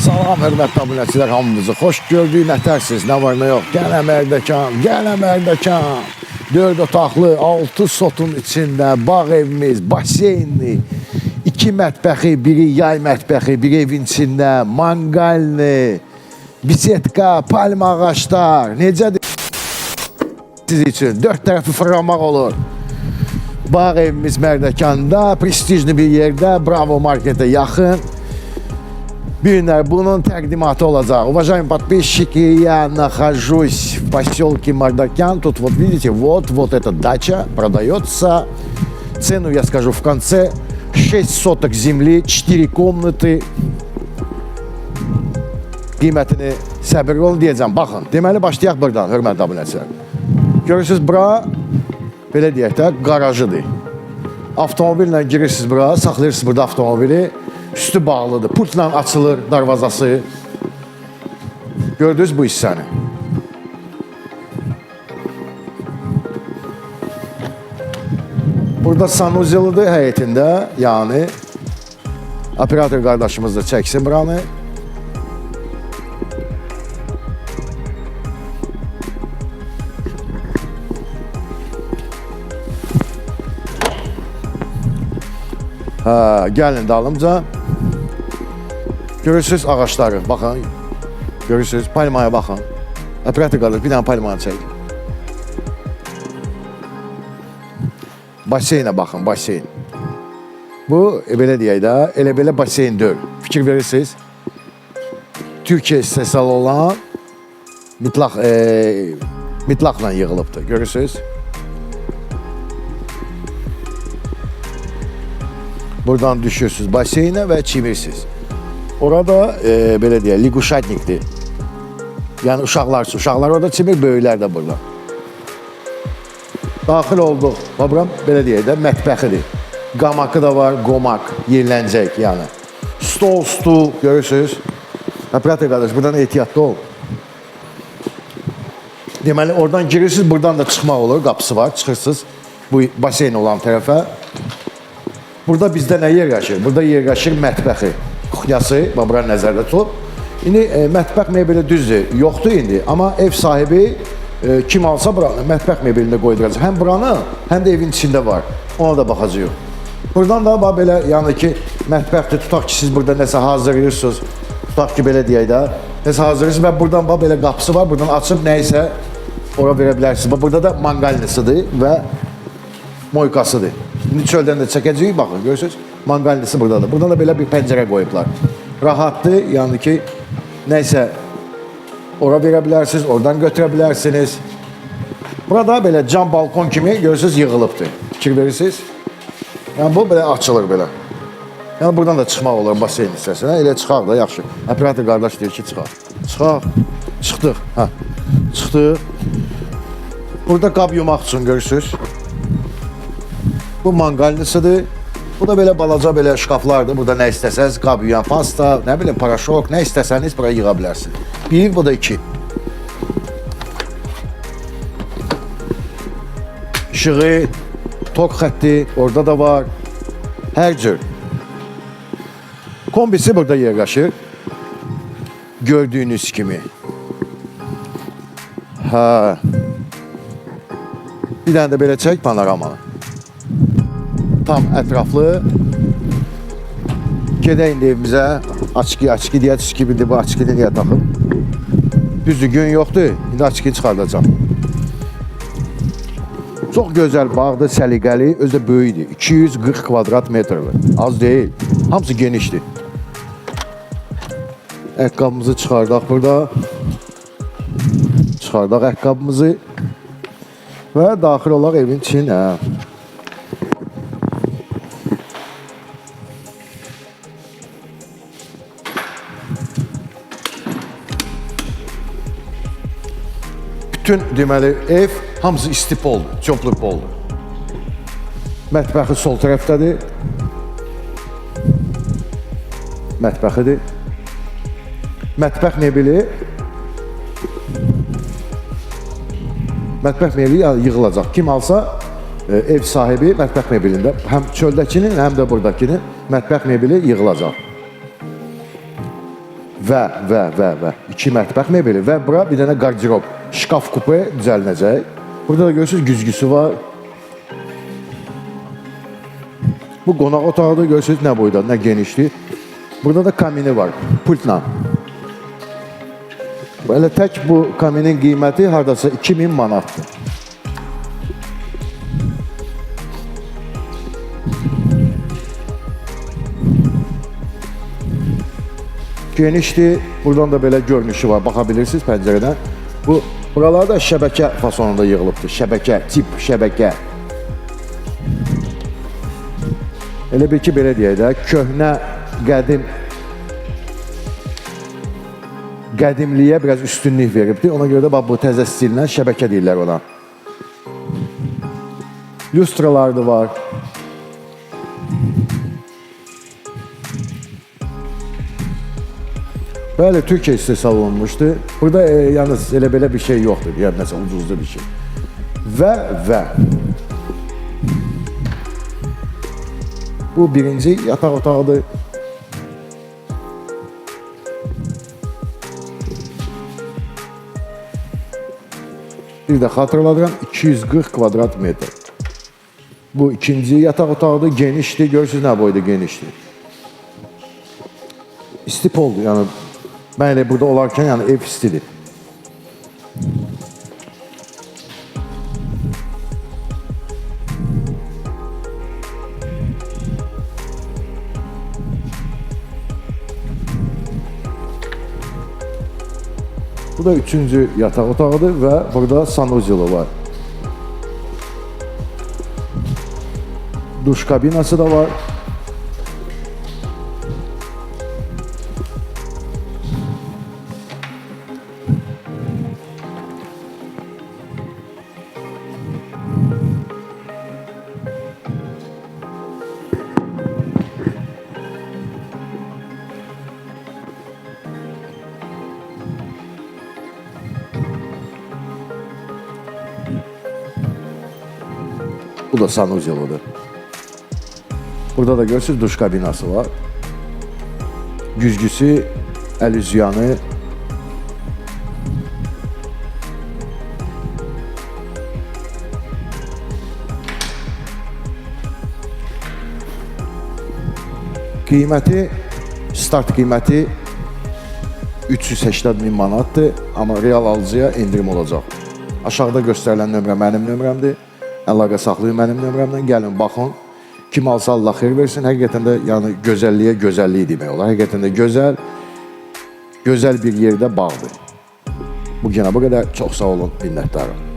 Salam hörmətli abunəçilər hamınızı xoş gördük, nətərsiz, nə var nə yox. Gələ Mərdəkan, gələ Mərdəkan. 4 otaqlı, 6 sotun içində bağ evimiz, baseynli, iki mətbəxi, biri yay mətbəxi, biri evin içində, mangalni, bisetka, palma ağaçlar. Necədir siz üçün? Dörd tərəfi fırlamaq olur. Bağ evimiz Mərdəkanda, prestijli bir yerdə, Bravo markete yaxın. Günler bunun təqdimatı olacaq. Уважаемые подписчики, я нахожусь в поселке Мардакян. Тут вот видите, вот, вот эта дача продается. Цену я скажу в конце. 6 соток земли, 4 комнаты. Qiymətini səbirli olun deyəcəm. Baxın, deməli başlayaq buradan, hörmətli abunəçilər. Görürsünüz, bura belə deyək də, qarajıdır. Avtomobillə girirsiniz bura, saxlayırsınız burada avtomobili. Üstü bağlıdır. Pultla açılır darvazası. Gördünüz bu hissəni. Burada sanuzyılıdır həyətində, yəni operator qardaşımız da çəksin buranı. Ha, gəlin dalımca. Görürsüz ağaçları, baxın. Görürsüz, palmaya baxın. Operator qalır, bir dənə palmanı çək. Baseynə baxın, baseyn. Bu, e, belə deyək də, elə belə baseyn deyil. Fikir verirsiniz. Türkiyə istehsal olan mitlaq, e, mitlaqla yığılıbdır. Görürsüz. Buradan düşürsünüz baseynə və çimirsiniz. Orada e, liguşatnikdir. Yəni uşaqlar üçün. Uşaqlar orada çimir, böyüklər də burada. Daxil olduq. Babram belə deyək də mətbəxidir. Qamakı da var, qomak, yerlənəcək yəni. Stol, stul görürsüz. Operator qardaş, buradan ehtiyatlı ol. Deməli oradan girirsiniz, buradan da çıxmaq olur, qapısı var, çıxırsınız bu baseyn olan tərəfə. Burada bizdə nə yerləşir? Burada yerləşir mətbəxi, kuxnyası, bax bura nəzərdə tutulub. İndi e, mətbəx mebeli düzdür, yoxdur indi, amma ev sahibi e, kim alsa buranı mətbəx mebelində qoyduracaq. Həm buranı, həm də evin içində var. Ona da baxacağıq. Buradan da bax belə yəni ki, mətbəxdir. Tutaq ki, siz burada nəsə hazırlayırsınız. Tutaq ki, belə deyək də, nəsə hazırlayırsınız və buradan bax belə qapısı var. Buradan açıb nə isə ora verə bilərsiniz. Bax burada da mangalnısıdır və moykasıdır. İndi çöldən də çəkəcəyik, baxın, görürsünüz? Mangalnisi buradadır. Buradan da belə bir pəncərə qoyublar. Rahatdır, yəni ki, nəysə ora verə bilərsiniz, oradan götürə bilərsiniz. Burada belə cam balkon kimi görürsünüz yığılıbdır. Fikir verirsiniz? Yəni bu belə açılır belə. Yəni buradan da çıxmaq olur baseyn hissəsinə. Elə çıxaq da yaxşı. Operator qardaş deyir ki, çıxaq. Çıxaq. Çıxdıq. Hə. Çıxdıq. Burada qab yumaq üçün görürsünüz. Bu mangalnısıdır. Bu da belə balaca belə şkaflardır. Burada nə istəsəz, qab yuyan pasta, nə bilim paraşok, nə istəsəniz bura yığa bilərsiniz. Bir, bu da iki. İşığı, tok xətti orada da var. Hər cür. Kombisi burada yerləşir. Gördüyünüz kimi. Ha. Bir dənə də belə çək panoramanı. Tam ətraflı. Gedək indi evimizə. Açki, açki deyə də bu açkini niyə taxım? Düzdür, gün yoxdur. İndi açkini çıxardacağam. Çox gözəl bağdır, səliqəli, özü də böyükdür. 240 kvadrat metrdir. Az deyil. Hamısı genişdir. Ayaqqabımızı çıxardaq burada. Çıxardaq ayaqqabımızı və daxil olaq evin içinə. Bütün deməli ev hamısı isti poldur, çöplü poldur. Mətbəxi sol tərəfdədir. Mətbəxidir. Mətbəx mebeli Mətbəx mebeli yığılacaq. Kim alsa e, ev sahibi mətbəx mebelində həm çöldəkinin, həm də burdakının mətbəx mebeli yığılacaq. Və və və və iki mətbəx mebeli və bura bir dənə qardirob, şkaf kupe düzəlinəcək. Burada da görürsüz güzgüsü var. Bu qonaq otağıdır, görürsüz nə boyda, nə genişdir. Burada da kamini var, pultla. Belə tək bu kaminin qiyməti hardasa 2000 manatdır. Genişdir. Buradan da belə görünüşü var. Baxa bilirsiniz pəncərədən. Bu buralar da şəbəkə fasonunda yığılıbdır. Şəbəkə, tip şəbəkə. Elə bir ki, belə deyək də, köhnə, qədim qədimliyə biraz üstünlük veribdir. Ona görə də bax bu təzə stillə şəbəkə deyirlər ona. Lustralar da var. Bəli, Türkiyə istehsal olunmuşdu. Burada e, yalnız elə belə bir şey yoxdur. Yəni məsələn ucuzlu bir şey. Və və Bu birinci yataq otağıdır. Bir də xatırladıram 240 kvadrat metr. Bu ikinci yataq otağıdır, genişdir. Görürsünüz nə boyda genişdir. İstip oldu yani ben de burada olarken yani ev istidir. Bu da üçüncü yatak otağıdır ve burada sanuzelu var. Duş kabinası da var. Bu da sanuceludur. Burada da görürsünüz duş kabinası var. Güzgüsü, elüzyanı. Qiyməti, start qiyməti 380 min manatdır, amma real alıcıya indirim olacaq. Aşağıda göstərilən nömrə mənim nömrəmdir. Əlaqə saxlayın mənim nömrəmdən, gəlin baxın. Kim alsa Allah xeyir versin. Həqiqətən də yəni gözəlliyə gözəllik demək olar. Həqiqətən də gözəl, gözəl bir yerdə bağdır. Bu günə bu qədər çox sağ olun, minnətdarım.